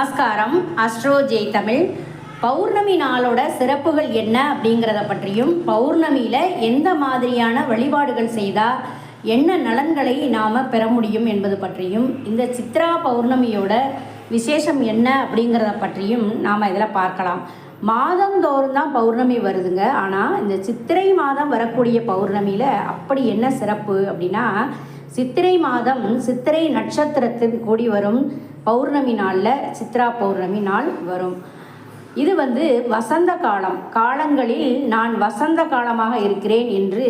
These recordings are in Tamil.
நமஸ்காரம். அஸ்ட்ரோ ஜெய் தமிழ். பௌர்ணமி நாளோட சிறப்புகள் என்ன அப்படிங்கிறத பற்றியும் பௌர்ணமியில் எந்த மாதிரியான வழிபாடுகள் செய்தால் என்ன நலன்களை நாம் பெற முடியும் என்பது பற்றியும் இந்த சித்ரா பௌர்ணமியோட விசேஷம் என்ன அப்படிங்கிறத பற்றியும் நாம் இதில் பார்க்கலாம். மாதந்தோறும் தான் பௌர்ணமி வருதுங்க. ஆனால் இந்த சித்திரை மாதம் வரக்கூடிய பௌர்ணமியில் அப்படி என்ன சிறப்பு அப்படின்னா சித்திரை மாதம் சித்திரை நட்சத்திரத்தின் கூடி வரும். பௌர்ணமி நாளில் சித்ரா பௌர்ணமி நாள் வரும். இது வந்து வசந்த காலம். காலங்களில் நான் வசந்த காலமாக இருக்கிறேன் என்று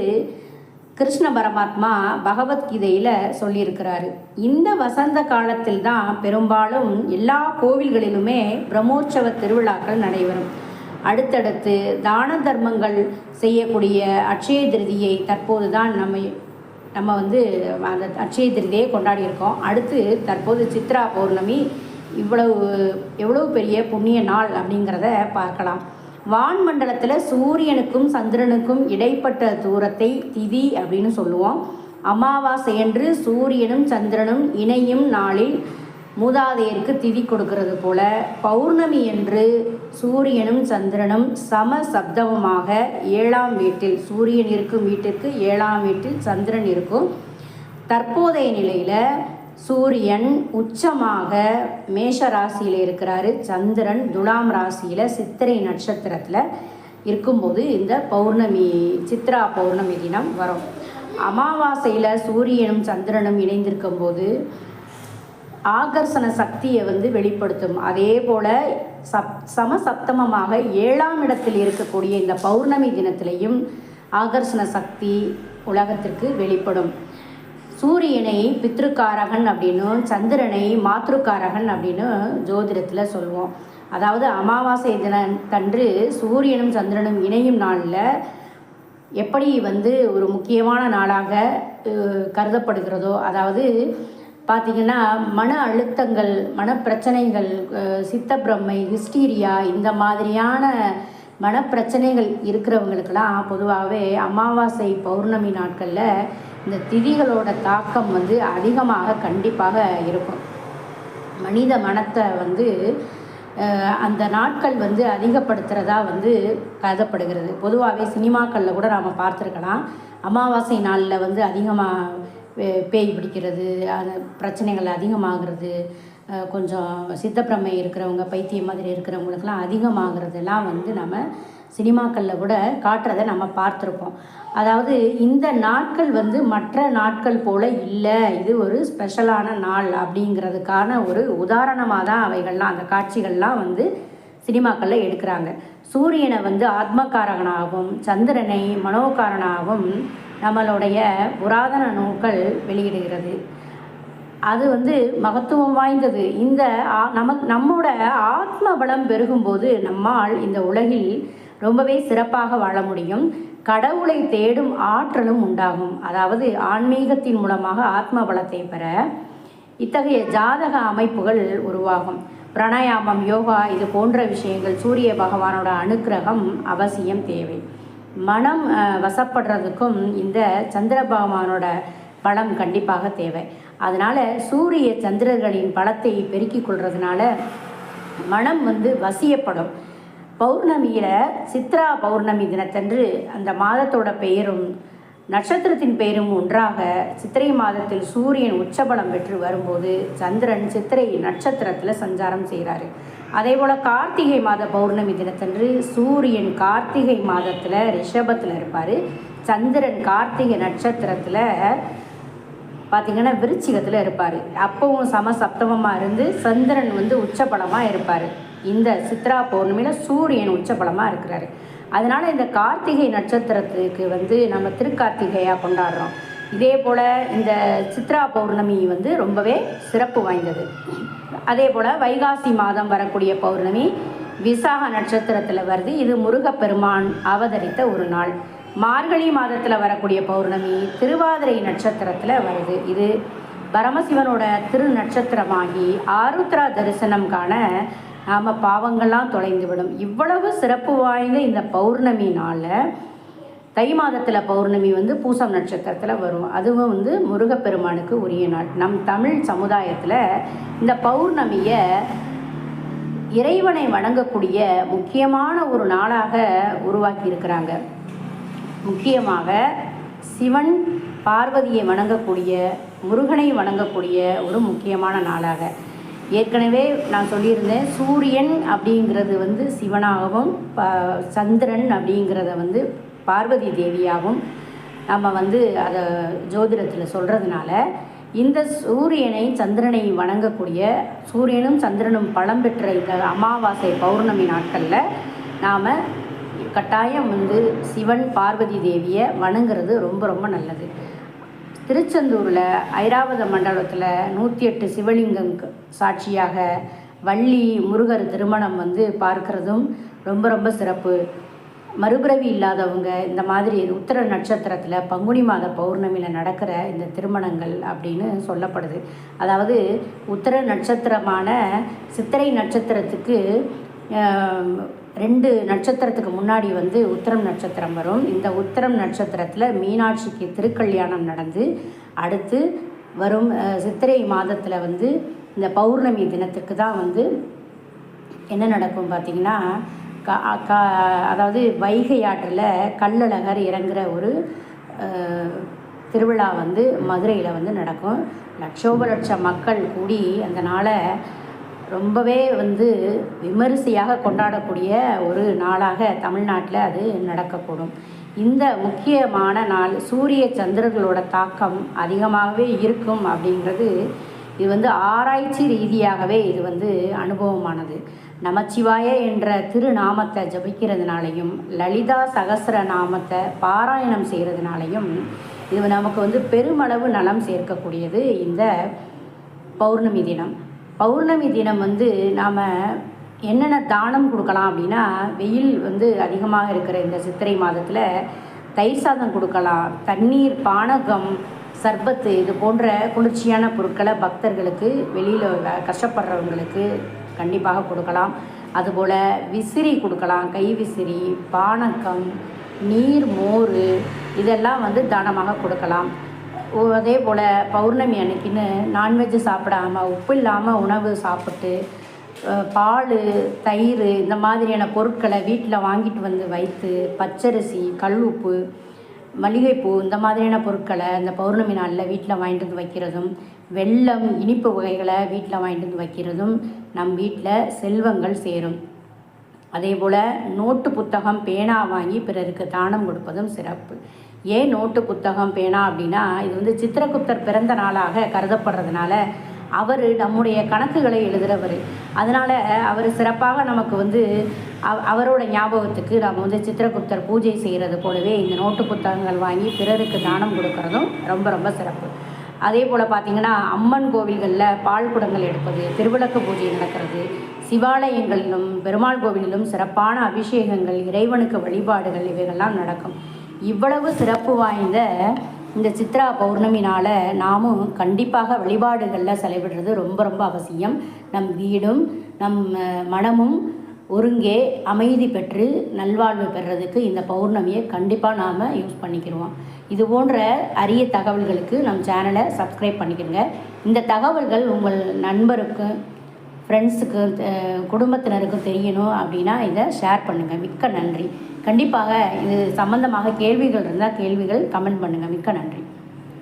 கிருஷ்ண பரமாத்மா பகவத்கீதையில் சொல்லியிருக்கிறாரு. இந்த வசந்த காலத்தில் தான் பெரும்பாலும் எல்லா கோவில்களிலுமே பிரம்மோற்சவ திருவிழாக்கள் நடைபெறும். அடுத்தடுத்து தான தர்மங்கள் செய்யக்கூடிய அட்சய திருதியை தற்போது தான் நம்ம நம்ம வந்து அந்த அட்சய திருதியை கொண்டாடி இருக்கோம் அடுத்து தற்போது சித்ரா பௌர்ணமி இவ்வளவு எவ்வளவு பெரிய புண்ணிய நாள் அப்படிங்கிறத பார்க்கலாம். வான்மண்டலத்தில் சூரியனுக்கும் சந்திரனுக்கும் இடைப்பட்ட தூரத்தை திதி அப்படின்னு சொல்லுவோம். அமாவாசையன்று சூரியனும் சந்திரனும் இணையும் நாளில் மூதாதையருக்கு திதி கொடுக்கிறது போல பௌர்ணமி என்று சூரியனும் சந்திரனும் சம சப்தமமாக ஏழாம் வீட்டில் சூரியன் இருக்கும் வீட்டிற்கு ஏழாம் வீட்டில் சந்திரன் இருக்கும். தற்போதைய நிலையில் சூரியன் உச்சமாக மேஷ ராசியில் இருக்கிறாரு. சந்திரன் துலாம் ராசியில் சித்திரை நட்சத்திரத்தில் இருக்கும்போது இந்த பௌர்ணமி சித்ரா பௌர்ணமி தினம் வரும். அமாவாசையில் சூரியனும் சந்திரனும் இணைந்திருக்கும் போது ஆகர்ஷண சக்தியை வந்து வெளிப்படுத்தும். அதே போல் சப் சம சப்தமமாக ஏழாம் இடத்தில் இருக்கக்கூடிய இந்த பௌர்ணமி தினத்திலையும் ஆகர்ஷண சக்தி உலகத்திற்கு வெளிப்படும். சூரியனை பித்ருக்காரகன் அப்படின்னும் சந்திரனை மாத்ருக்காரகன் அப்படின்னு ஜோதிடத்தில் சொல்லுவோம். அதாவது அமாவாசை தினத்தன்று சூரியனும் சந்திரனும் இணையும் நாளில் எப்படி வந்து ஒரு முக்கியமான நாளாக கருதப்படுகிறதோ அதாவது பார்த்திங்கன்னா மன அழுத்தங்கள் மனப்பிரச்சனைகள் சித்தப்பிரமை ஹிஸ்டீரியா இந்த மாதிரியான மனப்பிரச்சனைகள் இருக்கிறவங்களுக்கெல்லாம் பொதுவாகவே அமாவாசை பௌர்ணமி நாட்களில் இந்த திதிகளோட தாக்கம் வந்து அதிகமாக கண்டிப்பாக இருக்கும். மனித மனத்தை வந்து அந்த நாட்கள் வந்து அதிகப்படுத்துகிறதா வந்து கருதப்படுகிறது. பொதுவாகவே சினிமாக்களில் கூட நாம் பார்த்துருக்கலாம். அமாவாசை நாளில் வந்து அதிகமாக பேய் பிடிக்கிறது அந்த பிரச்சனைகள் அதிகமாகிறது கொஞ்சம் சித்தப்பிரமை இருக்கிறவங்க பைத்தியம் மாதிரி இருக்கிறவங்களுக்கெல்லாம் அதிகமாகிறதெல்லாம் வந்து நம்ம சினிமாக்களில் கூட காட்டுறதை நம்ம பார்த்துருப்போம். அதாவது இந்த நாட்கள் வந்து மற்ற நாட்கள் போல் இல்லை. இது ஒரு ஸ்பெஷலான நாள் அப்படிங்கிறதுக்கான ஒரு உதாரணமாக தான் அவைகள்லாம் அந்த காட்சிகள்லாம் வந்து சினிமாக்களில் எடுக்கிறாங்க. சூரியனை வந்து ஆத்மகாரகனாகவும் சந்திரனை மனோகாரனாகவும் நம்மளுடைய புராதன நூல்கள் வெளியிடுகிறது. அது வந்து மகத்துவம் வாய்ந்தது. இந்த நமக்கு நம்மோட ஆத்ம பலம் பெருகும்போது நம்மால் இந்த உலகில் ரொம்பவே சிறப்பாக வாழ முடியும். கடவுளை தேடும் ஆற்றலும் உண்டாகும். அதாவது ஆன்மீகத்தின் மூலமாக ஆத்ம பலத்தை பெற இத்தகைய ஜாதக அமைப்புகள் உருவாகும். பிராணாயாமம் யோகா இது போன்ற விஷயங்கள் சூரிய பகவானோட அனுக்கிரகம் அவசியம் தேவை. மனம் வசப்படுறதுக்கும் இந்த சந்திர பகவானோட பலம் கண்டிப்பாக தேவை. அதனால் சூரிய சந்திரர்களின் பலத்தை பெருக்கிக் கொள்றதுனால மனம் வந்து வசியப்படும். பௌர்ணமியில் சித்ரா பௌர்ணமி தினத்தன்று அந்த மாதத்தோட பெயரும் நட்சத்திரத்தின் பெயரும் ஒன்றாக சித்திரை மாதத்தில் சூரியன் உச்சபலம் பெற்று வரும்போது சந்திரன் சித்திரை நட்சத்திரத்தில் சஞ்சாரம் செய்கிறாரு அதே போல் கார்த்திகை மாத பௌர்ணமி தினத்தன்று சூரியன் கார்த்திகை மாதத்தில் ரிஷபத்தில் இருப்பார். சந்திரன் கார்த்திகை நட்சத்திரத்தில் பார்த்தீங்கன்னா விருச்சிகத்தில் இருப்பார். அப்பவும் சம சப்தமமாக இருந்து சந்திரன் வந்து உச்சபலமாக இருப்பார். இந்த சித்ரா பௌர்ணமியில் சூரியன் உச்சபலமாக இருக்கிறாரு. அதனால் இந்த கார்த்திகை நட்சத்திரத்துக்கு வந்து நம்ம திருக்கார்த்திகையாக கொண்டாடுறோம். இதே போல் இந்த சித்ரா பௌர்ணமி வந்து ரொம்பவே சிறப்பு வாய்ந்தது. அதே போல் வைகாசி மாதம் வரக்கூடிய பௌர்ணமி விசாக நட்சத்திரத்தில் வருது. இது முருகப்பெருமான் அவதரித்த ஒரு நாள். மார்கழி மாதத்தில் வரக்கூடிய பௌர்ணமி திருவாதிரை நட்சத்திரத்தில் வருது. இது பரமசிவனோட திரு நட்சத்திரமாகி ஆருத்ரா தரிசனம் காண நாம் பாவங்கள்லாம் தொலைந்துவிடும். இவ்வளவு சிறப்பு வாய்ந்த இந்த பௌர்ணமி நாளில் தை மாதத்தில் பௌர்ணமி வந்து பூசம் நட்சத்திரத்தில் வரும். அதுவும் வந்து முருகப்பெருமானுக்கு உரிய நாள். நம் தமிழ் சமுதாயத்தில் இந்த பௌர்ணமியை இறைவனை வணங்கக்கூடிய முக்கியமான ஒரு நாளாக உருவாக்கி இருக்கிறாங்க. முக்கியமாக சிவன் பார்வதியை வணங்கக்கூடிய முருகனை வணங்கக்கூடிய ஒரு முக்கியமான நாளாக. ஏற்கனவே நான் சொல்லியிருந்தேன் சூரியன் அப்படிங்கிறது வந்து சிவனாகவும் ப சந்திரன் அப்படிங்கிறத வந்து பார்வதி தேவியாகவும் நம்ம வந்து அதை ஜோதிடத்தில் சொல்கிறதுனால இந்த சூரியனை சந்திரனை வணங்கக்கூடிய சூரியனும் சந்திரனும் பலம் பெற்ற இந்த அமாவாசை பௌர்ணமி நாட்களில் நாம் கட்டாயம் வந்து சிவன் பார்வதி தேவியை வணங்குறது ரொம்ப ரொம்ப நல்லது. திருச்செந்தூரில் ஐராவத மண்டலத்தில் நூற்றி எட்டு சிவலிங்கம் சாட்சியாக வள்ளி முருகர் திருமணம் வந்து பார்க்கறதும் ரொம்ப ரொம்ப சிறப்பு. மறுபிறவி இல்லாதவங்க இந்த மாதிரி உத்திர நட்சத்திரத்தில் பங்குனி மாத பௌர்ணமியில் நடக்கிற இந்த திருமணங்கள் அப்படின்னு சொல்லப்படுது. அதாவது உத்திர நட்சத்திரமான சித்திரை நட்சத்திரத்துக்கு ரெண்டு நட்சத்திரத்துக்கு முன்னாடி வந்து உத்திரம் நட்சத்திரம் வரும். இந்த உத்திரம் நட்சத்திரத்தில் மீனாட்சிக்கு திருக்கல்யாணம் நடந்து அடுத்து வரும் சித்திரை மாதத்தில் வந்து இந்த பௌர்ணமி தினத்துக்கு தான் வந்து என்ன நடக்கும் பார்த்தீங்கன்னா கா அதாவது வைகை ஆற்றில் கள்ளழகர் இறங்குற ஒரு திருவிழா வந்து மதுரையில் வந்து நடக்கும். லட்சோப லட்சம் மக்கள் கூடி அந்த நாளை ரொம்பவே வந்து விமரிசையாக கொண்டாடக்கூடிய ஒரு நாளாக தமிழ்நாட்டில் அது நடக்கக்கூடும். இந்த முக்கியமான நாள் சூரிய சந்திரர்களோட தாக்கம் அதிகமாகவே இருக்கும் அப்படிங்கிறது இது வந்து ஆராய்ச்சி ரீதியாகவே இது வந்து அனுபவமானது. நமச்சிவாய என்ற திருநாமத்தை ஜபிக்கிறதுனாலையும் லலிதா சகசர நாமத்தை பாராயணம் செய்கிறதுனாலையும் இது நமக்கு வந்து பெருமளவு நலம் சேர்க்கக்கூடியது இந்த பௌர்ணமி தினம். பௌர்ணமி தினம் வந்து நாம் என்னென்ன தானம் கொடுக்கலாம் அப்படின்னா வெயில் வந்து அதிகமாக இருக்கிற இந்த சித்திரை மாதத்தில் தயிர் சாதம் கொடுக்கலாம் தண்ணீர் பானகம் சர்பத்து இது போன்ற குளிர்ச்சியான பொருட்களை பக்தர்களுக்கு வெளியில் கஷ்டப்படுறவங்களுக்கு கண்டிப்பாக கொடுக்கலாம். அதுபோல் விசிறி கொடுக்கலாம் கை விசிறி பானக்கம் நீர் மோர் இதெல்லாம் வந்து தானமாக கொடுக்கலாம். அதே போல் பௌர்ணமி அன்னைக்குன்னு நான்வெஜ்ஜு சாப்பிடாம உப்பு இல்லாமல் உணவு சாப்பிட்டு பால் தயிர் இந்த மாதிரியான பொருட்களை வீட்டில் வாங்கிட்டு வந்து வைத்து பச்சரிசி கல் உப்பு மல்லிகைப்பூ இந்த மாதிரியான பொருட்களை இந்த பௌர்ணமி நாளில் வீட்டில் வாங்கிட்டு வந்து வைக்கிறதும் வெல்லம் இனிப்பு வகைகளை வீட்டில் வாங்கிட்டு வந்து வைக்கிறதும் நம் வீட்டில் செல்வங்கள் சேரும். அதே போல் நோட்டு புத்தகம் பேனா வாங்கி பிறருக்கு தானம் கொடுப்பதும் சிறப்பு. ஏன் நோட்டு புத்தகம் பேனா அப்படின்னா இது வந்து சித்திரகுப்தர் பிறந்த நாளாக கருதப்படுறதுனால அவர் நம்முடைய கணக்குகளை எழுதுகிறவர் அதனால் அவர் சிறப்பாக நமக்கு வந்து அவ- அவரோட ஞாபகத்துக்கு நம்ம வந்து சித்திரகுப்தர் பூஜை செய்கிறது போலவே இந்த நோட்டு புத்தகங்கள் வாங்கி பிறருக்கு தானம் கொடுக்கறதும் ரொம்ப ரொம்ப சிறப்பு. அதே போல் பார்த்திங்கன்னா அம்மன் கோவில்களில் பால் குடங்கள் எடுப்பது திருவிளக்கு பூஜை நடக்கிறது சிவாலயங்களிலும் பெருமாள் கோவிலிலும் சிறப்பான அபிஷேகங்கள் இறைவனுக்கு வழிபாடுகள் இவைகள்லாம் நடக்கும். இவ்வளவு சிறப்பு வாய்ந்த இந்த சித்ரா பௌர்ணமினால் நாமும் கண்டிப்பாக வழிபாடுகளில் செலவிடுறது ரொம்ப ரொம்ப அவசியம். நம் வீடும் நம் மனமும் ஒருங்கே அமைதி பெற்று நல்வாழ்வு பெறுறதுக்கு இந்த பௌர்ணமியை கண்டிப்பாக நாம் யூஸ் பண்ணிக்கிடுவோம் இது போன்ற அரிய தகவல்களுக்கு நம் சேனலை சப்ஸ்கிரைப் பண்ணிக்கிடுங்க இந்த தகவல்கள் உங்கள் நண்பருக்கும் ஃப்ரெண்ட்ஸுக்கு குடும்பத்தினருக்கும் தெரியணும் அப்படின்னா இதை ஷேர் பண்ணுங்கள் மிக்க நன்றி. கண்டிப்பாக இது சம்பந்தமாக கேள்விகள் இருந்தால் கேள்விகள் கமெண்ட் பண்ணுங்கள் மிக்க நன்றி.